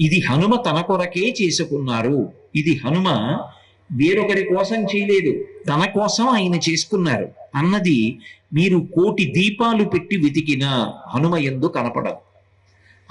ఇది హనుమ తన కొరకే చేసుకున్నారు. ఇది హనుమ వేరొకరి కోసం చేయలేదు. తన కోసం ఆయన చేసుకున్నారు. అన్నది మీరు కోటి దీపాలు పెట్టి వెతికిన హనుమ ఎందు కనపడదు.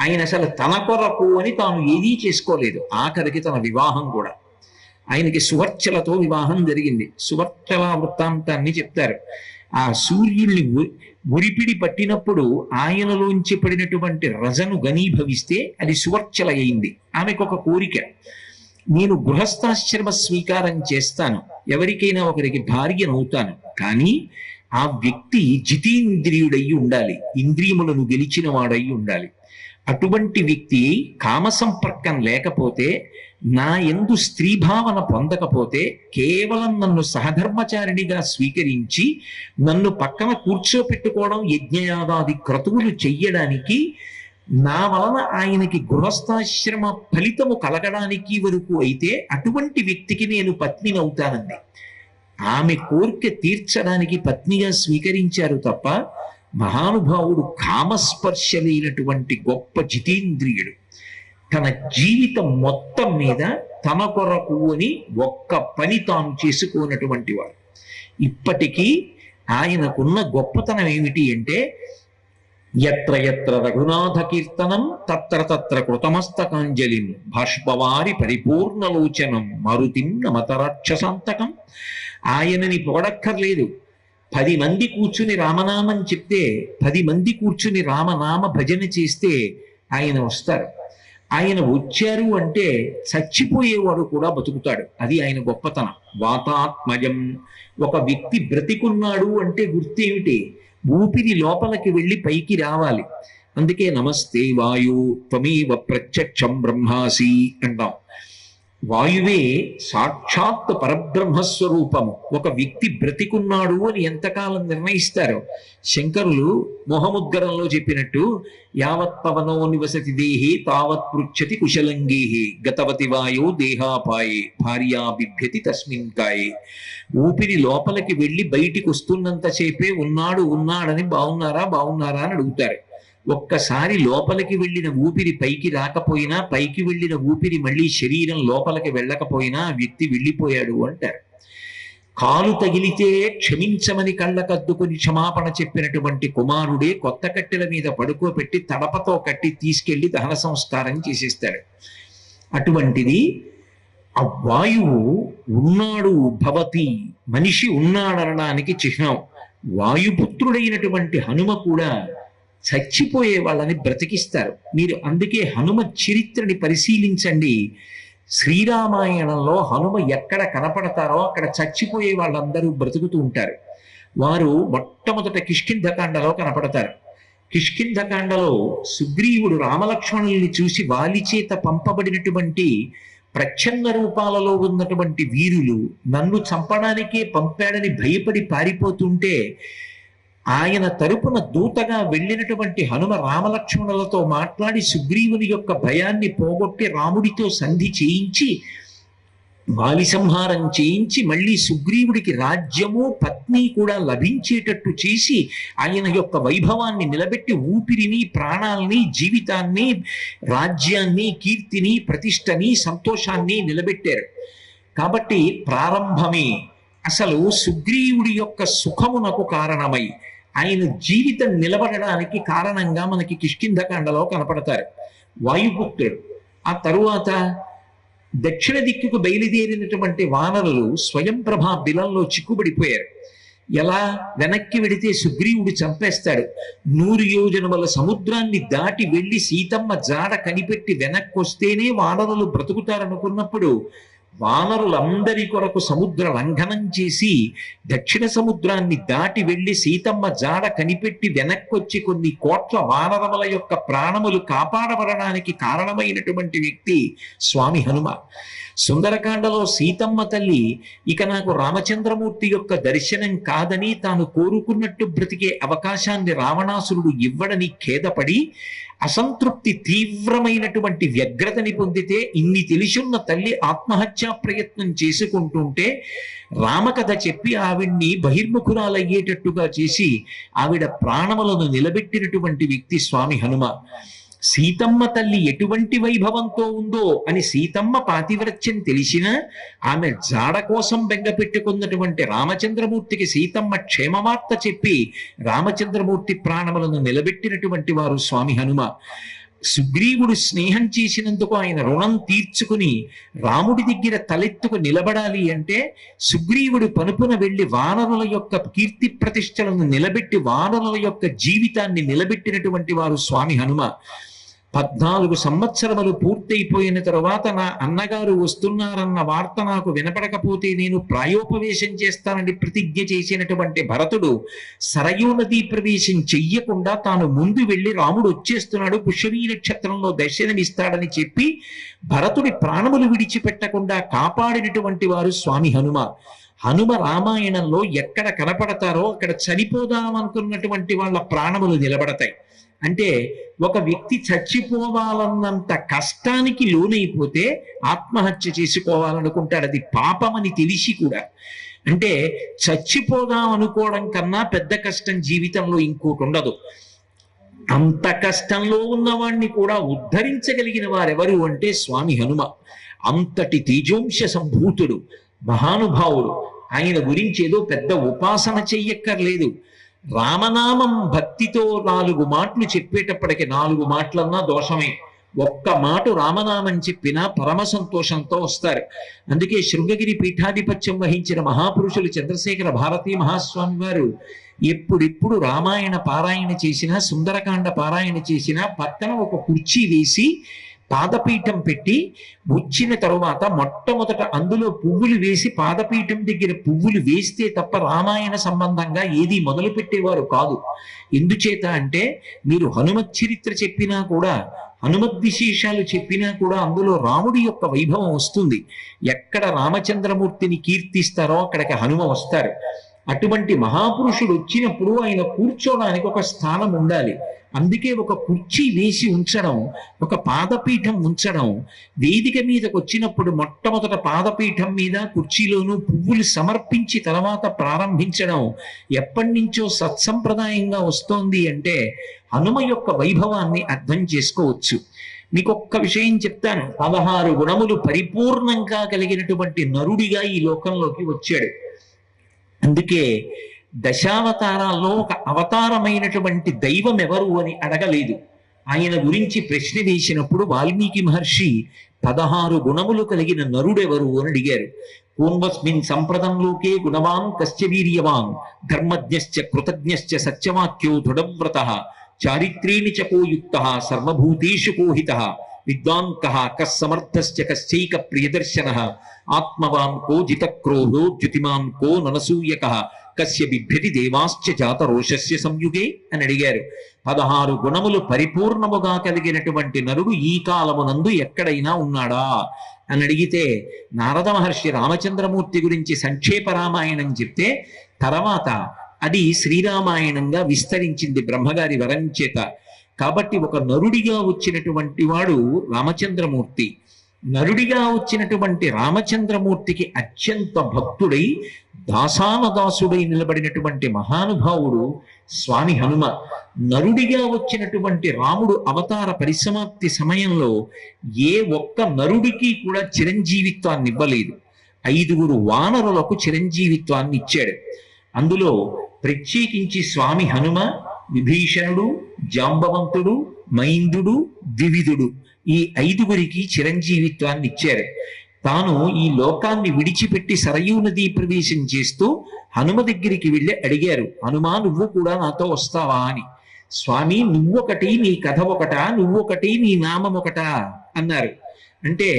ఆయన అసలు తన కొరకు అని తాను ఏదీ చేసుకోలేదు. ఆఖరికి తన వివాహం కూడా. ఆయనకి సువర్చలతో వివాహం జరిగింది. సువర్చల వృత్తాంతాన్ని చెప్తారు. ఆ సూర్యుల్ని ఉరిపిడి పట్టినప్పుడు ఆయనలోంచి పడినటువంటి రజను గనీభవిస్తే అది సువర్చల అయింది ఆమెకు ఒక కోరిక. నేను గృహస్థాశ్రమ స్వీకారం చేస్తాను. ఎవరికైనా ఒకరికి భార్యనవుతాను. కానీ ఆ వ్యక్తి జితేంద్రియుడయి ఉండాలి. ఇంద్రియములను గెలిచిన వాడై ఉండాలి. అటువంటి వ్యక్తి కామ సంపర్కం లేకపోతే నా ఎందు స్త్రీ భావన పొందకపోతే కేవలం నన్ను సహధర్మచారిణిగా స్వీకరించి నన్ను పక్కన కూర్చోపెట్టుకోవడం యజ్ఞయాగాది క్రతువులు చెయ్యడానికి నా వలన ఆయనకి గృహస్థాశ్రమ ఫలితము కలగడానికి వరకు అయితే అటువంటి వ్యక్తికి నేను పత్నిని అవుతానండి ఆమె కోరిక తీర్చడానికి పత్నిగా స్వీకరించారు తప్ప మహానుభావుడు కామస్పర్శ లేనటువంటి గొప్ప జితేంద్రియుడు. తన జీవితం మొత్తం మీద తన కొరకు అని ఒక్క పని తాను చేసుకోనటువంటి వాడు. ఇప్పటికీ ఆయనకున్న గొప్పతనం ఏమిటి అంటే ఎత్ర ఎత్ర రఘునాథ కీర్తనం తత్ర తత్ర కృతమస్తకాంజలిం భాష్పవారి పరిపూర్ణలోచనం మరుతిం నమతరాక్షసాంతకం ఆయనని పొగడక్కర్లేదు. పది మంది కూర్చుని రామనామం చెప్తే పది మంది కూర్చుని రామనామ భజన చేస్తే ఆయన వస్తారు. ఆయన వచ్చారు అంటే చచ్చిపోయేవాడు కూడా బతుకుతాడు. అది ఆయన గొప్పతనం. వాతాత్మజం. ఒక వ్యక్తి బ్రతికున్నాడు అంటే గుర్తేమిటి? ఊపిరి లోపలికి వెళ్ళి పైకి రావాలి. అందుకే నమస్తే వాయు త్వమేవ ప్రత్యక్షం బ్రహ్మాసి అంటాం. వాయువే సాక్షాత్ పరబ్రహ్మస్వరూపము. ఒక వ్యక్తి బ్రతికున్నాడు అని ఎంతకాలం నిర్ణయిస్తారు? శంకరులు మొహముద్గరంలో చెప్పినట్టు యావత్ పవనో నివసతి దేహి తావత్ పృచ్చతి కుశలంగేహి గతవతి వాయో దేహాపాయే భార్యా బిభ్యతి తస్మిన్ కాయే. ఊపిరి లోపలికి వెళ్ళి బయటికి వస్తున్నంతసేపే ఉన్నాడు ఉన్నాడని బాగున్నారా బాగున్నారా అని అడుగుతారు. ఒక్కసారి లోపలికి వెళ్ళిన ఊపిరి పైకి రాకపోయినా పైకి వెళ్ళిన ఊపిరి మళ్ళీ శరీరం లోపలికి వెళ్ళకపోయినా వ్యక్తి వెళ్ళిపోయాడు అంటారు. కాలు తగిలితే క్షమించమని కళ్ళకద్దుకుని క్షమాపణ చెప్పినటువంటి కుమారుడే కొత్త కట్టెల మీద పడుకోబెట్టి తడపతో కట్టి తీసుకెళ్ళి దహన సంస్కారం చేసేస్తాడు. అటువంటిది ఆ వాయువు ఉన్నాడు భవతి మనిషి ఉన్నాడనడానికి చిహ్నం. వాయుపుత్రుడైనటువంటి హనుమ కూడా చచ్చిపోయే వాళ్ళని బ్రతికిస్తారు. మీరు అందుకే హనుమ చరిత్రని పరిశీలించండి. శ్రీరామాయణంలో హనుమ ఎక్కడ కనపడతారో అక్కడ చచ్చిపోయే వాళ్ళందరూ బ్రతుకుతూ ఉంటారు. వారు మొట్టమొదట కిష్కింధకాండలో కనపడతారు. కిష్కింధకాండలో సుగ్రీవుడు రామలక్ష్మణుల్ని చూసి వాలి చేత పంపబడినటువంటి ప్రచ్ఛన్న రూపాలలో ఉన్నటువంటి వీరులు నన్ను చంపడానికే పంపాడని భయపడి పారిపోతుంటే ఆయన తరపున దూతగా వెళ్ళినటువంటి హనుమ రామలక్ష్మణులతో మాట్లాడి సుగ్రీవుని యొక్క భయాన్ని పోగొట్టి రాముడితో సంధి చేయించి బాలిసంహారం చేయించి మళ్ళీ సుగ్రీవుడికి రాజ్యము పత్ని కూడా లభించేటట్టు చేసి ఆయన యొక్క వైభవాన్ని నిలబెట్టి ఊపిరిని ప్రాణాల్ని జీవితాన్ని రాజ్యాన్ని కీర్తిని ప్రతిష్టని సంతోషాన్ని నిలబెట్టారు. కాబట్టి ప్రారంభమే. అసలు సుగ్రీవుడి యొక్క సుఖమునకు కారణమై ఆయన జీవితం నిలబడడానికి కారణంగా మనకి కిష్కింధకాండలో కనపడతారు. వాయుపుత్రుడు ఆ తరువాత దక్షిణ దిక్కుకు బయలుదేరినటువంటి వానరులు స్వయం ప్రభా బిలంలో చిక్కుబడిపోయారు. ఎలా? వెనక్కి వెడితే సుగ్రీవుడు చంపేస్తాడు. నూరు యోజనముల సముద్రాన్ని దాటి వెళ్ళి సీతమ్మ జాడ కనిపెట్టి వెనక్కి వస్తేనే వానరులు బ్రతుకుతారనుకున్నప్పుడు వానరులందరి కొరకు సముద్ర లంఘనం చేసి దక్షిణ సముద్రాన్ని దాటి వెళ్ళి సీతమ్మ జాడ కనిపెట్టి వెనక్కొచ్చి కొన్ని కోట్ల వానరముల యొక్క ప్రాణములు కాపాడబడడానికి కారణమైనటువంటి వ్యక్తి స్వామి హనుమ. సుందరకాండలో సీతమ్మ తల్లి ఇక నాకు రామచంద్రమూర్తి యొక్క దర్శనం కాదని తాను కోరుకున్నట్టు బ్రతికే అవకాశాన్ని రావణాసురుడు ఇవ్వడని ఖేదపడి అసంతృప్తి తీవ్రమైనటువంటి వ్యగ్రతని పొందితే ఇన్ని తెలిసున్న తల్లి ఆత్మహత్యా ప్రయత్నం చేసుకుంటుంటే రామకథ చెప్పి ఆవిడ్ని బహిర్ముఖురాలయ్యేటట్టుగా చేసి ఆవిడ ప్రాణములను నిలబెట్టినటువంటి వ్యక్తి స్వామి హనుమ సీతమ్మ తల్లి ఎటువంటి వైభవంతో ఉందో అని సీతమ్మ పాతివ్రత్యం తెలిసినా ఆమె జాడ కోసం బెంగ పెట్టుకున్నటువంటి రామచంద్రమూర్తికి సీతమ్మ క్షేమవార్త చెప్పి రామచంద్రమూర్తి ప్రాణములను నిలబెట్టినటువంటి వారు స్వామి హనుమ. సుగ్రీవుడు స్నేహం చేసినందుకు ఆయన రుణం తీర్చుకుని రాముడి దగ్గర తలెత్తుకు నిలబడాలి అంటే సుగ్రీవుడు పనుపున వెళ్ళి వానరుల యొక్క కీర్తి ప్రతిష్టలను నిలబెట్టి వానరుల యొక్క జీవితాన్ని నిలబెట్టినటువంటి వారు స్వామి హనుమ. పద్నాలుగు సంవత్సరములు పూర్తయిపోయిన తరువాత నా అన్నగారు వస్తున్నారన్న వార్త నాకు వినపడకపోతే నేను ప్రాయోపవేశం చేస్తానని ప్రతిజ్ఞ చేసినటువంటి భరతుడు సరయూ నదీ ప్రవేశం చెయ్యకుండా తాను ముందు వెళ్ళి రాముడు వచ్చేస్తున్నాడు పుష్యవీ నక్షత్రంలో దర్శనమిస్తాడని చెప్పి భరతుడి ప్రాణములు విడిచిపెట్టకుండా కాపాడినటువంటి వారు స్వామి హనుమ. హనుమ రామాయణంలో ఎక్కడ కనపడతారో అక్కడ చనిపోదామనుకున్నటువంటి వాళ్ళ ప్రాణములు నిలబడతాయి. అంటే ఒక వ్యక్తి చచ్చిపోవాలన్నంత కష్టానికి లోనైపోతే ఆత్మహత్య చేసుకోవాలనుకుంటాడు. అది పాపమని తెలిసి కూడా. అంటే చచ్చిపోదాం అనుకోవడం కన్నా పెద్ద కష్టం జీవితంలో ఇంకోటి ఉండదు. అంత కష్టంలో ఉన్నవాణ్ణి కూడా ఉద్ధరించగలిగిన వారెవరు అంటే స్వామి హనుమ. అంతటి తేజోంశ సంభూతుడు మహానుభావుడు. ఆయన గురించి ఏదో పెద్ద ఉపాసన చెయ్యక్కర్లేదు. రామనామం భక్తితో నాలుగు మాటలు చెప్పేటప్పటికి నాలుగు మాటలన్నా దోషమే. ఒక్క మాట రామనామం చెప్పినా పరమ సంతోషంతో వస్తారు. అందుకే శృంగగిరి పీఠాధిపత్యం వహించిన మహాపురుషులు చంద్రశేఖర భారతీ మహాస్వామి వారు ఎప్పుడెప్పుడు రామాయణ పారాయణ చేసినా సుందరకాండ పారాయణ చేసినా పక్కన ఒక కుర్చీ వేసి పాదపీఠం పెట్టి వచ్చిన తరువాత మొట్టమొదట అందులో పువ్వులు వేసి పాదపీఠం దగ్గర పువ్వులు వేస్తే తప్ప రామాయణ సంబంధంగా ఏది మొదలు పెట్టేవారు కాదు. ఎందుచేత అంటే మీరు హనుమత్ చరిత్ర చెప్పినా కూడా హనుమత్ విశేషాలు చెప్పినా కూడా అందులో రాముడి యొక్క వైభవం వస్తుంది. ఎక్కడ రామచంద్రమూర్తిని కీర్తిస్తారో అక్కడికి హనుమ వస్తారు. అటువంటి మహాపురుషుడు వచ్చినప్పుడు ఆయన కూర్చోడానికి ఒక స్థానం ఉండాలి. అందుకే ఒక కుర్చీ వేసి ఉంచడం ఒక పాదపీఠం ఉంచడం వేదిక మీదకు వచ్చినప్పుడు మొట్టమొదట పాదపీఠం మీద కుర్చీలోనూ పువ్వులు సమర్పించి తర్వాత ప్రారంభించడం ఎప్పటి నుంచో సత్సంప్రదాయంగా వస్తోంది అంటే హనుమ యొక్క వైభవాన్ని అర్థం చేసుకోవచ్చు. మీకు ఒక్క విషయం చెప్తాను. పదహారు గుణములు పరిపూర్ణంగా కలిగినటువంటి నరుడిగా ఈ లోకంలోకి వచ్చాడు. అందుకే దశావతారాల్లో ఒక అవతారమైనటువంటి దైవం ఎవరు అని అడగలేదు. ఆయన గురించి ప్రశ్న వేసినప్పుడు వాల్మీకి మహర్షి పదహారు గుణములు కలిగిన నరుడెవరు అని అడిగారు. పూర్వస్మిన్ సంప్రదంలోకే గుణవాన్ కశ్చవీర్యవాన్ ధర్మజ్ఞశ్చ కృతజ్ఞశ్చ సత్యవాక్యో దృఢవ్రత చారిత్రేణి చ కోయుక్త సర్వభూతేషు కోహిత విద్వాంకః కస్సమర్థస్య కశ్చైక ప్రియదర్శన ఆత్మవాన్ కో జితక్రోధో ద్యుతిమాన్ కో ననసూయక కస్య బిభ్యతి దేవాశ్చ జాత రోషస్య సంయుగే అని అడిగారు. పదహారు గుణములు పరిపూర్ణముగా కలిగినటువంటి నరుడు ఈ కాలమునందు ఎక్కడైనా ఉన్నాడా? అని అడిగితే నారద మహర్షి రామచంద్రమూర్తి గురించి సంక్షేప రామాయణం చెప్తే తర్వాత అది శ్రీరామాయణంగా విస్తరించింది బ్రహ్మగారి వరం చేత. కాబట్టి ఒక నరుడిగా వచ్చినటువంటి వాడు రామచంద్రమూర్తి. నరుడిగా వచ్చినటువంటి రామచంద్రమూర్తికి అత్యంత భక్తుడై దాసానదాసుడై నిలబడినటువంటి మహానుభావుడు స్వామి హనుమ. నరుడిగా వచ్చినటువంటి రాముడు అవతార పరిసమాప్తి సమయంలో ఏ ఒక్క నరుడికి కూడా చిరంజీవిత్వాన్ని ఇవ్వలేదు. ఐదుగురు వానరులకు చిరంజీవిత్వాన్ని ఇచ్చాడు. అందులో ప్రత్యేకించి స్వామి హనుమ విభీషణుడు జాంబవంతుడు మైందుడు ద్వివిధుడు. ఈ ఐదుగురికి చిరంజీవిత్వాన్ని ఇచ్చారు. తాను ఈ లోకాన్ని విడిచిపెట్టి సరయూ నది ప్రవేశం చేస్తూ హనుమ దగ్గరికి వెళ్ళి అడిగారు హనుమా నువ్వు కూడా నాతో వస్తావా? అని. స్వామి నువ్వొకటి నీ కథ ఒకటా? నువ్వొకటి నీ నామం ఒకటా? అన్నారు. అంటే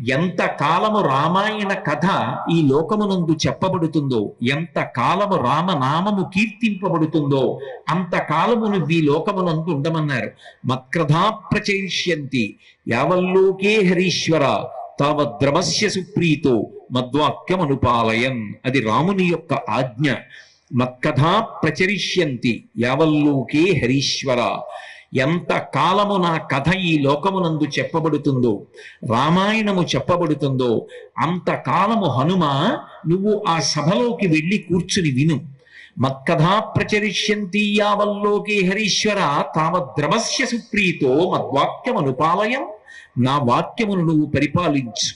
ఎంత కాలము రామాయణ కథ ఈ లోకమునందు చెప్పబడుతుందో ఎంత కాలము రామనామము కీర్తింపబడుతుందో అంత కాలము నువ్వు ఈ లోకమునందు ఉండమన్నారు. మత్క్రధా ప్రచయిష్యంతి యావల్లోకే హరీశ్వర తావద్రమస్య సుప్రీతో మద్వాక్యమనుపాలయన్. అది రాముని యొక్క ఆజ్ఞ. మత్కథా ప్రచరిష్యంతి యావల్లోకే హరీశ్వర. ఎంత కాలము నా కథ ఈ లోకమునందు చెప్పబడుతుందో రామాయణము చెప్పబడుతుందో అంత కాలము హనుమ నువ్వు ఆ సభలోకి వెళ్ళి కూర్చుని విను. మత్కథా ప్రచరిష్యంతి యావల్లోకే హరీశ్వర తామద్రవస్య సుప్రీతో మద్వాక్యమనుపాలయం. నా వాక్యమును నువ్వు పరిపాలించు.